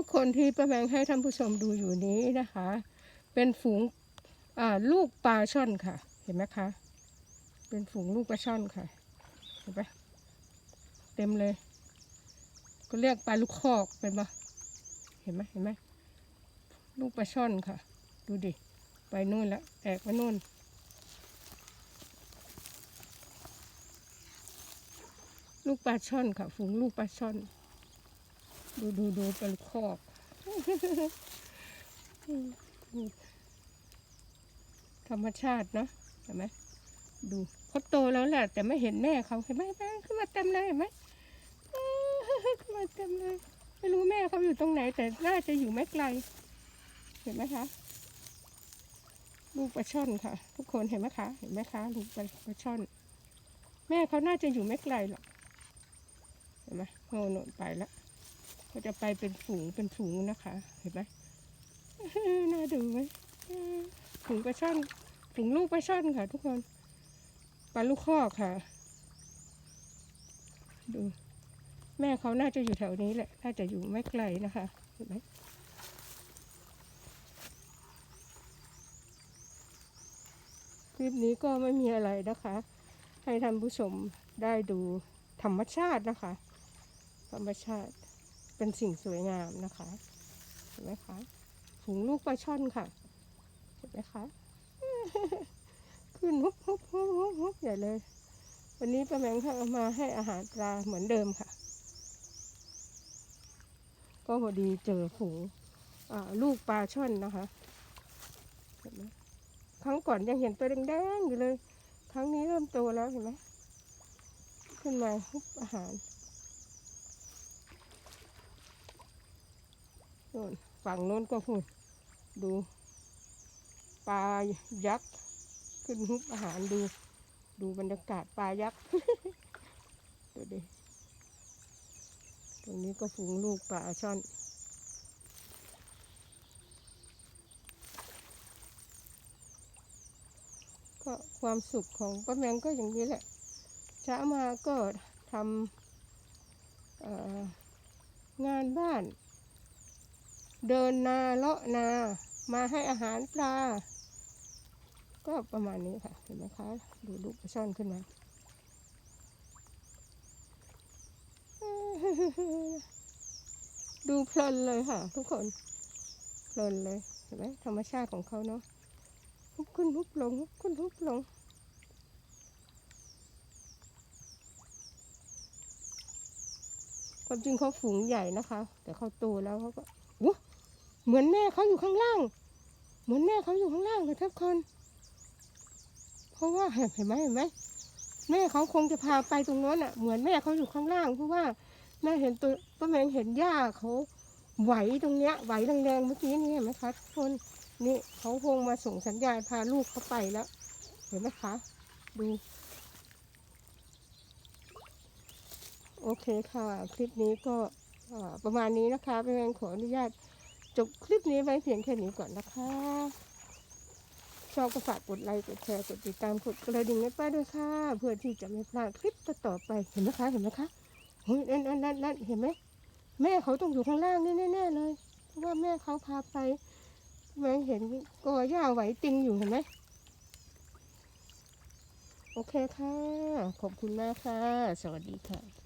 ทุกคนที่ประแมงให้ท่านผู้ชมดูอยู่นี้นะคะ เป็นฝูงลูกปลาช่อนค่ะ เห็นไหมคะ เป็นฝูงลูกปลาช่อนค่ะ เห็นปะเต็มเลย ก็เรียกปลาลูกคอกเป็นปะเห็นไหมเห็นไหมลูกปลาช่อนค่ะ ดูดิ ไปนู่นล้วแอกไปนู่นลูกปลาช่อนค่ะ ฝูงลูกปลาช่อน ดูดูดูปลาลูกคอกธรรมชาติเนาะเห็นไหมดูเขาโตแล้วแหละแต่ไม่เห็นแม่เขาเห็นไหมแม่ขึ้นมาเต็มเลยเห็นไหมขึ้นมาเต็มเลย ไม่รู้แม่เขาอยู่ตรงไหน แต่น่าจะอยู่ไม่ไกล เห็นไหมคะลูกปลาช่อนค่ะ ทุกคนเห็นไหมคะเห็นไหมคะลูกปลาปลาช่อน แม่เขาน่าจะอยู่ไม่ไกลหรอกเห็นไหมโน่นโน่นไปแล้ว เขาจะไปเป็นฝูงเป็นฝูงนะคะ เห็นไหมน่าดูไหมฝูงปลาช่อนฝูงลูกปลาช่อนค่ะ ทุกคนปลาลูกคอกค่ะ ดู แม่เขาน่าจะอยู่แถวนี้แหละ น่าจะอยู่ไม่ไกลนะคะ เห็นไหมคลิปนี้ก็ไม่มีอะไรนะคะ ให้ท่านผู้ชมได้ดูธรรมชาตินะคะ ธรรมชาติ เป็นสิ่งสวยงามนะคะเห็นไหมคะฝูงลูกปลาช่อนค่ะเห็นไหมคะขึ้นฮุบฮุบฮุบฮุบฮุบใหญ่เลย วันนี้ป้าแมงเขาเอามาให้อาหารปลาเหมือนเดิมค่ะ ก็พอดีเจอฝูงลูกปลาช่อนนะคะเห็นไหมครั้งก่อนยังเห็นตัวแดงๆอยู่เลย ครั้งนี้เริ่มโตแล้วเห็นไหมขึ้นมาฮุบอาหาร น่นฝั่งโน้นก็พูดดูปลายักษ์ขึ้นฮุบอาหารดู ดูบรรยากาศปลายักษ์ดูดิตรงนี้ก็ฝูงลูกปลาช่อนก็ความสุขของป้าแมงก็อย่างนี้แหละเช้ามาก็ทำงานบ้าน เดินนาเลาะนา มาให้อาหารปลา ก็ประมาณนี้ค่ะ เห็นไหมคะ ดูลูกปลาช่อนขึ้นมาดูเพลินเลยค่ะ ทุกคนเพลินเลยเห็นไหมธรรมชาติของเขาเนาะฮุบขึ้นฮุบลงฮุบขึ้นฮุบลงความจริงเขาฝูงใหญ่นะคะ แต่เขาโตแล้วเขาก็อู้ เหมือนแม่เขาอยู่ข้างล่าง เหมือนแม่เขาอยู่ข้างล่างเลยทุกคน เพราะว่าเห็นไหมเห็นไหมแม่เขาคงจะพาไปตรงโน้นอะ เหมือนแม่เขาอยู่ข้างล่างเพราะว่าแม่เห็นตัวป้าแมงเห็นหญ้าเขาไหวตรงเนี้ยไหวแรงๆเมื่อกี้นี่เห็นไหมคะทุกคนนี่เขาคงมาส่งสัญญาณพาลูกเขาไปแล้ว เห็นไหมคะ ดู โอเคค่ะ คลิปนี้ก็ประมาณนี้นะคะเป็นขออนุญาต จบคลิปนี้ไว้เพียงแค่นี้ก่อนนะคะ ชอบก็ฝากกดไลค์กดแชร์กดติดตามกดกระดิ่งให้ป้าด้วยค่ะ เพื่อที่จะไม่พลาดคลิปต่อไปเห็นไหมคะเห็นไหมคะเฮ้ยนั่นนั่นนั่นเห็นไหมแม่เขาต้องอยู่ข้างล่างนี่แน่ๆเลยเพราะว่าแม่เขาพาไปแม่เห็นก็ย่าไหวติงอยู่เห็นไหมโอเคค่ะ ขอบคุณมากค่ะ สวัสดีค่ะ